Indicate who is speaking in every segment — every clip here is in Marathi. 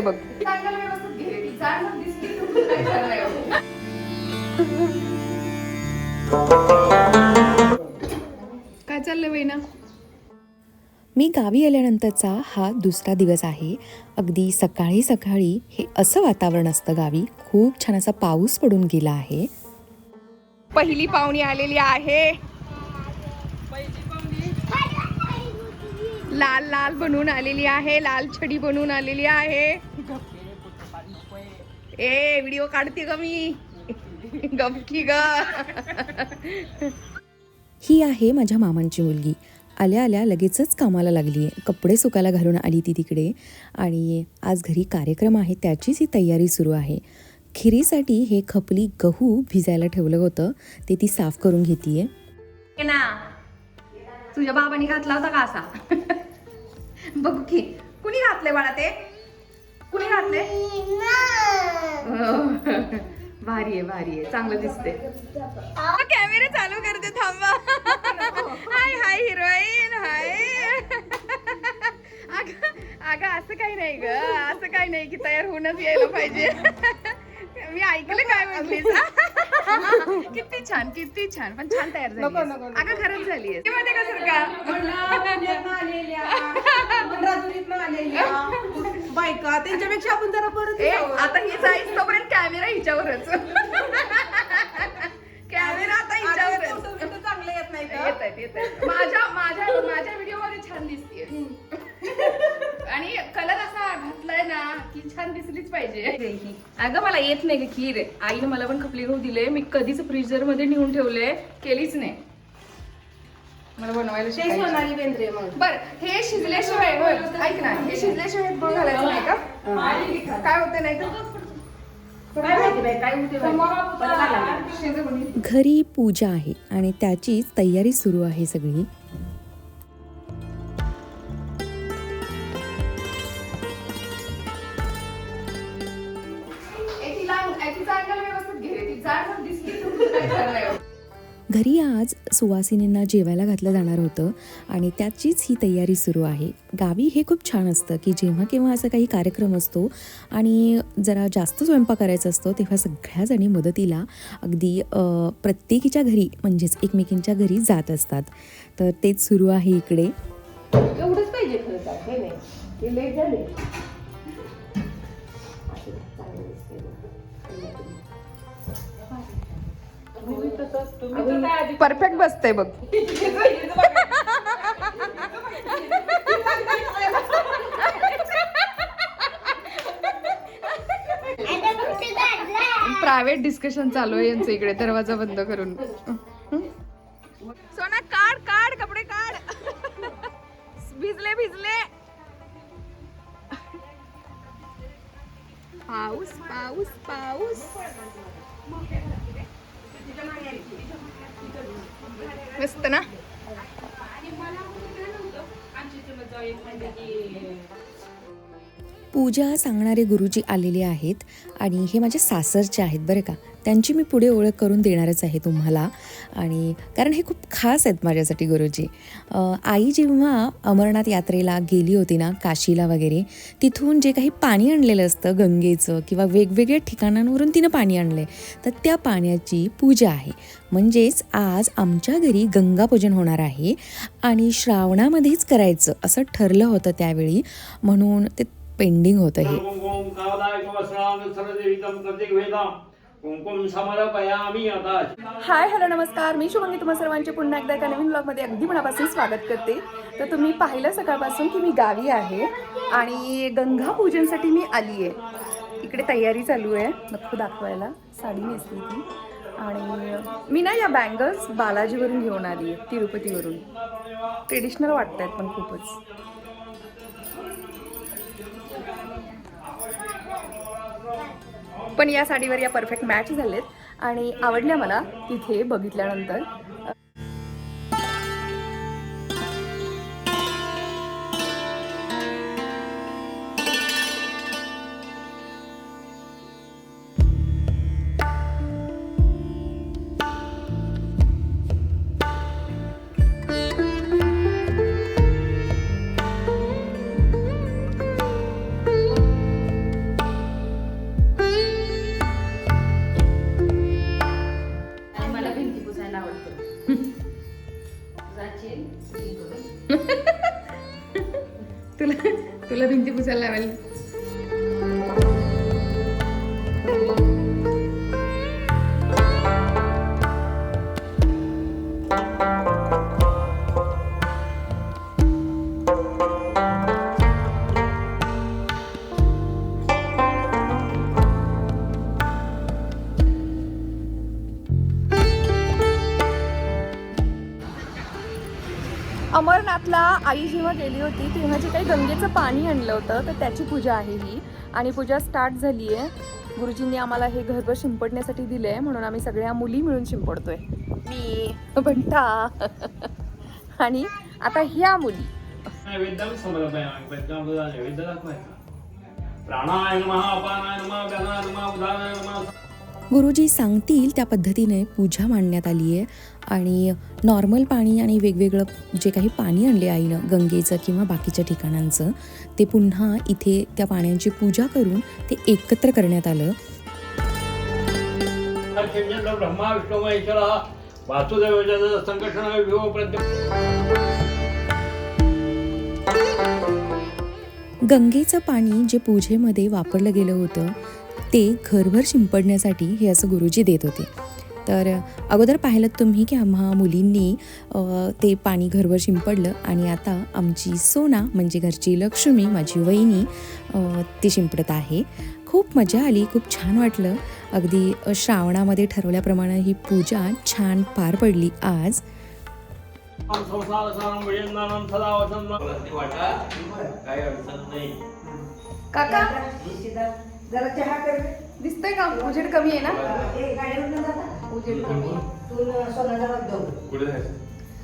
Speaker 1: बसतंय बघ?
Speaker 2: काय चाललंय वैना?
Speaker 3: मी गावी आल्यानंतरचा हा दुसरा दिवस आहे. अगदी सकाळी सकाळी हे असं वातावरण असतं गावी. खूप छान असा पाऊस पडून गेला आहे.
Speaker 1: पहिली पाहुणी आलेली आहे. लाल लाल बनवून आलेली आहे लाल छडी बनवून आलेली आहे. ए व्हिडिओ काढते ग मी. गपकी ग.
Speaker 3: ही आहे माझ्या मामांची मुलगी. आल्या आल्या लगेचच कामाला लागली आहे कपडे सुकायला घालून आली ती तिकडे. आणि आज घरी कार्यक्रम आहे त्याचीच ही तयारी सुरू आहे. खिरीसाठी हे खपली गहू भिजायला ठेवलं होतं. ते ती साफ करून घेतीये.
Speaker 1: ना तुझ्या बाबांनी घातला होता का असा? बघू की. कुणी घातले बाळा ते? कुणी घातले भारी आहे भारी आहे. चांगलं दिसते कॅमेरा चालू करते थांबा. हाय हाय हिरोईन हाय. अगं अगं असं काही नाही ग. असं काही नाही की तयार होऊनच यायला पाहिजे. मी ऐकलं काय म्हटलीस किती छान किती छान. पण छान तयार झाली अगं खरंच झाली मध्ये का?
Speaker 4: बायका त्यांच्यापेक्षा आपण जरा परत
Speaker 1: आता ही जाईस तोपर्यंत कॅमेरा हिच्यावरच. कॅमेरा आता हिच्यावरच.
Speaker 4: चांगले येत नाही का?
Speaker 1: येत आहेत येत आहेत. माझ्या माझ्या माझ्या व्हिडिओमध्ये छान दिसते आणि कलर असा घातलाय ना की छान दिसलीच पाहिजे. अगं मला येत नाही ग खीर. आईने मला पण खपली गहू दिले. मी कधीच फ्रीजरमध्ये नेऊन ठेवले केलीच नाही. मला बनवायला बर हे शिजल्याशिवाय ऐक ना हे शिजल्याशिवाय घालायचं नाही का काय होते नाही. शिजवून
Speaker 3: घरी पूजा आहे आणि त्याचीच तयारी सुरू आहे सगळी. घरी आज सुवासिनींना जेवायला घातलं जाणार होतं आणि त्याचीच ही तयारी सुरू आहे. गावी हे खूप छान असतं की जेव्हा केव्हा असा काही कार्यक्रम असतो आणि जरा जास्त स्वयंपाक करायचा असतो तेव्हा सगळ्याजणी मदतीला अगदी प्रत्येकीच्या घरी म्हणजेच एकमेकींच्या घरी जात असतात. तर तेच सुरू आहे इकडे.
Speaker 4: एवढंच पाहिजे
Speaker 1: परफेक्ट बसतंय बघ. प्रायव्हेट डिस्कशन चालू आहे यांचं इकडे दरवाजा बंद करून. होतं ना?
Speaker 3: पूजा सांगणारे गुरुजी आलेले आहेत आणि हे माझे सासरचे आहेत बरं का. त्यांची मी पुढे ओळख करून देणारच आहे तुम्हाला. आणि कारण हे खूप खास आहेत माझ्यासाठी गुरुजी. आई जेव्हा अमरनाथ यात्रेला गेली होती ना काशीला वगैरे तिथून जे काही पाणी आणलेलं असतं गंगेचं किंवा वेगवेगळ्या ठिकाणांवरून तिनं पाणी आणलं आहे तर त्या पाण्याची पूजा आहे. म्हणजेच आज आमच्या घरी गंगापूजन होणार आहे आणि श्रावणामध्येच करायचं असं ठरलं होतं त्यावेळी. म्हणून ते पेंडिंग होतं हे.
Speaker 1: हाय हॅलो नमस्कार. मी शुभंगी तुम्हा सर्वांचे पुन्हा एकदा एका नवीन ब्लॉगमध्ये अगदी मनापासून स्वागत करते. तर तुम्ही पाहिलं सकाळपासून की मी गावी आहे आणि गंगा पूजनसाठी मी आली आहे. इकडे तयारी चालू आहे. नको दाखवायला. साडी नेसली ती. आणि मी ना या बँगल्स बालाजीवरून घेऊन आली आहे तिरुपतीवरून. ट्रेडिशनल वाटत आहेत पण खूपच. पण या साडीवर या परफेक्ट मॅच झालेत. आणि आवडल्या मला तिथे बघितल्यानंतर. अमरनाथला आई जेव्हा गेली होती तेव्हा जे काही गंगेचं पाणी आणलं होतं तर त्याची पूजा आहे ही. आणि पूजा स्टार्ट झाली आहे. गुरुजींनी आम्हाला हे घरभर शिंपडण्यासाठी दिलं आहे म्हणून आम्ही सगळ्या मुली मिळून शिंपडतोय. मी. बंटा. आणि आता ह्या मुली.
Speaker 5: प्राणाय नमः अपानाय नमः व्यानाय नमः उदानाय नमः
Speaker 3: गुरुजी सांगतील त्या पद्धतीने पूजा मांडण्यात आली आहे. आणि नॉर्मल पाणी आणि वेगवेगळं जे काही पाणी आणले आईनं गंगेचं किंवा बाकीच्या ठिकाणांचं ते पुन्हा इथे त्या पाण्याची पूजा करून ते एकत्र करण्यात आलं. गंगेचं पाणी जे पूजेमध्ये वापरलं गेलं होतं ते घरभर शिंपडण्यासाठी हे असं गुरुजी देत होते. तर अगोदर पाहिलं तुम्ही की आम्हा मुलींनी ते पाणी घरभर शिंपडलं आणि आता आमची सोना म्हणजे घरची लक्ष्मी माझी वहिनी ती शिंपडत आहे. खूप मजा आली खूप छान वाटलं. अगदी श्रावणामध्ये ठरवल्याप्रमाणे ही पूजा छान पार पडली आज.
Speaker 1: काका?
Speaker 4: जरा चहा कर.
Speaker 1: दिसतंय का? उजेड कमी आहे ना? उजेड कमी आहे.
Speaker 4: तू सोना जरा देऊ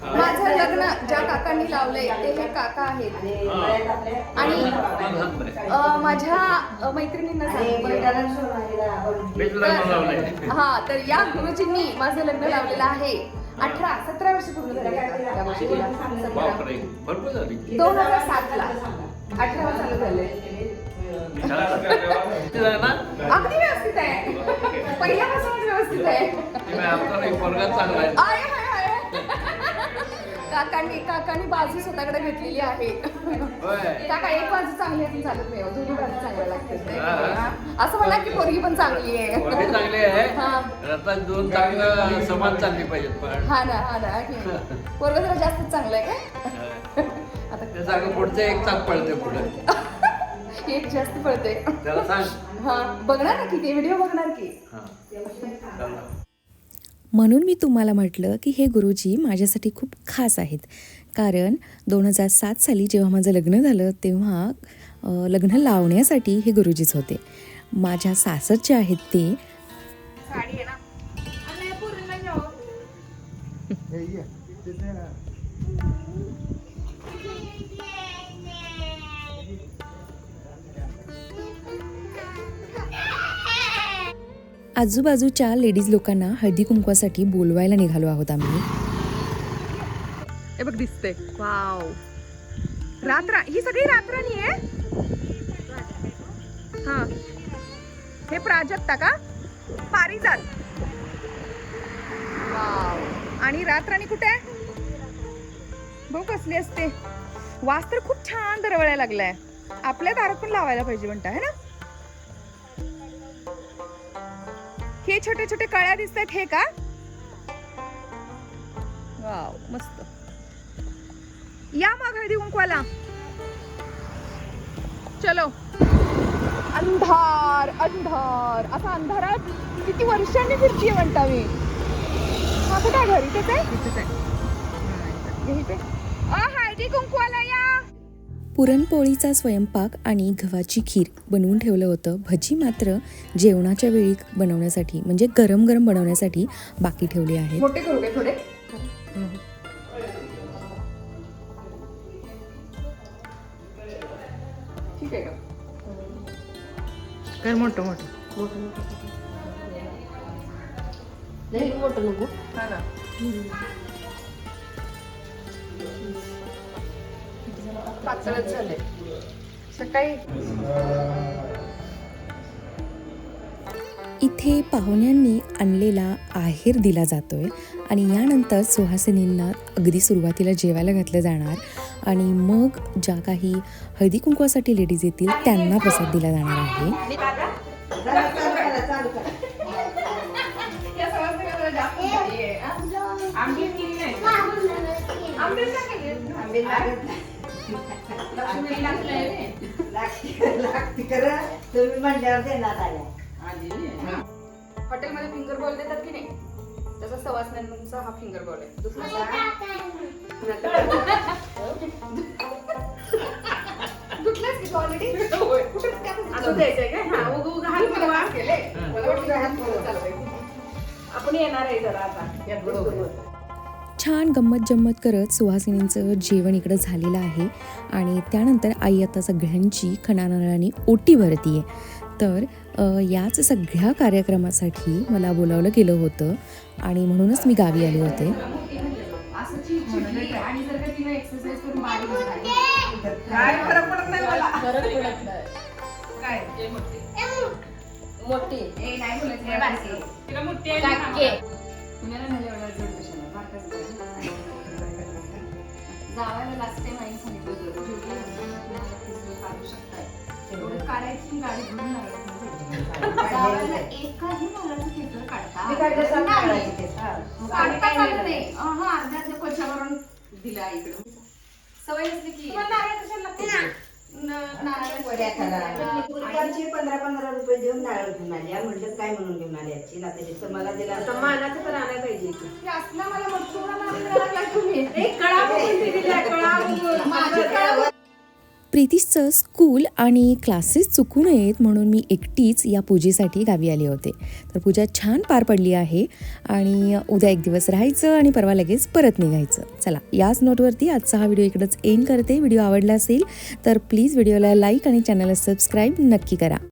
Speaker 1: माझं लग्न ज्या काकांनी लावलंय ते हे काका आहेत.
Speaker 4: आणि
Speaker 1: माझ्या मैत्रिणींना
Speaker 4: आणि
Speaker 1: सांग बरं.
Speaker 4: बेटाला सोना दिला. आपण.
Speaker 5: मीच लग्न लावलंय.
Speaker 1: हा तर या गुरुजींनी माझं लग्न लावलेलं आहे. अठरा सतरा वर्ष पूर्ण झाले दोन हजार सात ला अठरा वर्ष झाले. अगदी व्यवस्थित आहे. पहिल्यापासूनच व्यवस्थित आहे. आहे, आहे, आहे. काकांनी काकांनी बाजू स्वतःकडे घेतलेली आहे. काका एक बाजू चांगली आहे चालत नाही हो. दोन्ही बाजू चांगल्या लागतात. असं म्हणा की पोरगी पण चांगली आहे.
Speaker 6: चांगली आहे.
Speaker 1: हा.
Speaker 6: आता दोन चांगलं पाहिजेत पण.
Speaker 1: हा ना हा ना की पोरग जरा जास्तच चांगलं आहे काय आता
Speaker 6: पुढचं एक चाक पळते पुढे.
Speaker 1: एक जास्त पडते
Speaker 6: त्याला सांग.
Speaker 1: हा बघणार ना की ते व्हिडिओ बघणार की.
Speaker 6: हा.
Speaker 3: म्हणून मी तुम्हाला म्हटलं की हे गुरुजी माझ्यासाठी खूप खास आहेत. कारण दोन हजार सात साली जेव्हा माझं लग्न झालं तेव्हा अ, लग्न लावण्यासाठी हे गुरुजीच होते. माझ्या सासरचे आहेत ते
Speaker 1: साडी आहे ना. आणि पूर्ण घेऊ.
Speaker 3: आजूबाजूच्या लेडीज लोकांना हळदी कुंकवासाठी बोलवायला निघालो आहोत आम्ही.
Speaker 1: हे बघ दिसते वाव. रात्र ही सगळी रात्राणी आहे हा. हे प्राजक्ता का? पारिजात. वाव. आणि रात्राणी कुठे? आहे बघ कसली असते. वास तर खूप छान दरवळायला लागलाय. आपल्या दारात पण लावायला पाहिजे म्हणता है ना? हे छोटे छोटे कळ्या दिसत आहेत हे का? वाव मस्त. या मग हळदी कुंकवाला. चलो. अंधार अंधार. असा अंधारात किती वर्षांनी फिरतीये म्हणता मी. कुठे आहे घरी? हा, इथे. अ, हळदी कुंकवाला या.
Speaker 3: पुरणपोळीचा स्वयंपाक आणि गव्हाची खीर बनवून ठेवलं होतं. भजी मात्र जेवणाच्या वेळी बनवण्यासाठी म्हणजे गरम गरम बनवण्यासाठी बाकी ठेवले आहेत.
Speaker 1: मोठे करू काय थोडे? ठीक आहे का?
Speaker 2: कर मोठं मोठं.
Speaker 4: नाही मोठं नको.
Speaker 1: हा ना. पातळच झाले. सकाळी
Speaker 3: इथे पाहुण्यांनी आणलेला आहेर दिला जातोय आणि यानंतर सुहासिनींना अगदी सुरुवातीला जेवायला घातलं जाणार आणि मग ज्या काही हळदी कुंकवासाठी लेडीज येतील त्यांना प्रसाद दिला जाणार आहे.
Speaker 1: हा? लक्ष्मी.
Speaker 2: तुम्ही म्हणल्यावर आल्या
Speaker 1: हॉटेलमध्ये फिंगर बॉल देतात की नाही? तसा सवासण्यांचा हा फिंगर बॉल आहे. दुखलाच की ऑलरेडी असं द्यायचंय काय? हा उग उग हात मला वास केले मला वाटलं हात मला चालवायचे. आपण येणार आहे जरा आता. यात बरोबर.
Speaker 3: छान गंमत जम्मत करत सुहासिनींचं जेवण इकडं झालेलं आहे. आणि त्यानंतर आई आता सगळ्यांची खणानारळाने ओटी भरतीये. तर अ, याच सगळ्या कार्यक्रमासाठी मला बोलावलं गेलं होतं आणि म्हणूनच मी गावी आले होते.
Speaker 1: मोठे. आहे. जावायला लास्ट टाइम आई सांगितलं होतं जेवढी काढू शकताय तेवढं काढायची गाडी घेऊन लागायची. जावायला एकही नारळाचं खेकडं काढता नाही. काढता आलं नाही अर्ध्या अर्ध्या कोच्यावरून दिलं सवय नसली की नारळ कशाला लागते? न-
Speaker 2: पुरकांचे पंधरा पंधरा रुपये देऊन नारळ घेऊन आल्या म्हटलं काय म्हणून घेऊन आल्या याची नात्याची तर मला दिला
Speaker 4: आता मानाचं तर आणायला पाहिजे की.
Speaker 1: हे असला मला मटकुरा नारळ द्यायला लागलाय तुम्ही.
Speaker 4: एक
Speaker 1: कळा
Speaker 3: प्रीतीचं स्कूल आणि क्लासेस चुकू नयेत म्हणून मी एकटीच या पूजेसाठी गावी आले होते. तर पूजा छान पार पडली आहे आणि उद्या एक दिवस राहायचं आणि परवा लगेच परत निघायचं. चला याच नोटवरती आजचा हा व्हिडिओ इकडंच एंड करते. व्हिडिओ आवडला असेल तर प्लीज व्हिडिओला लाईक आणि चॅनलला सबस्क्राईब नक्की करा.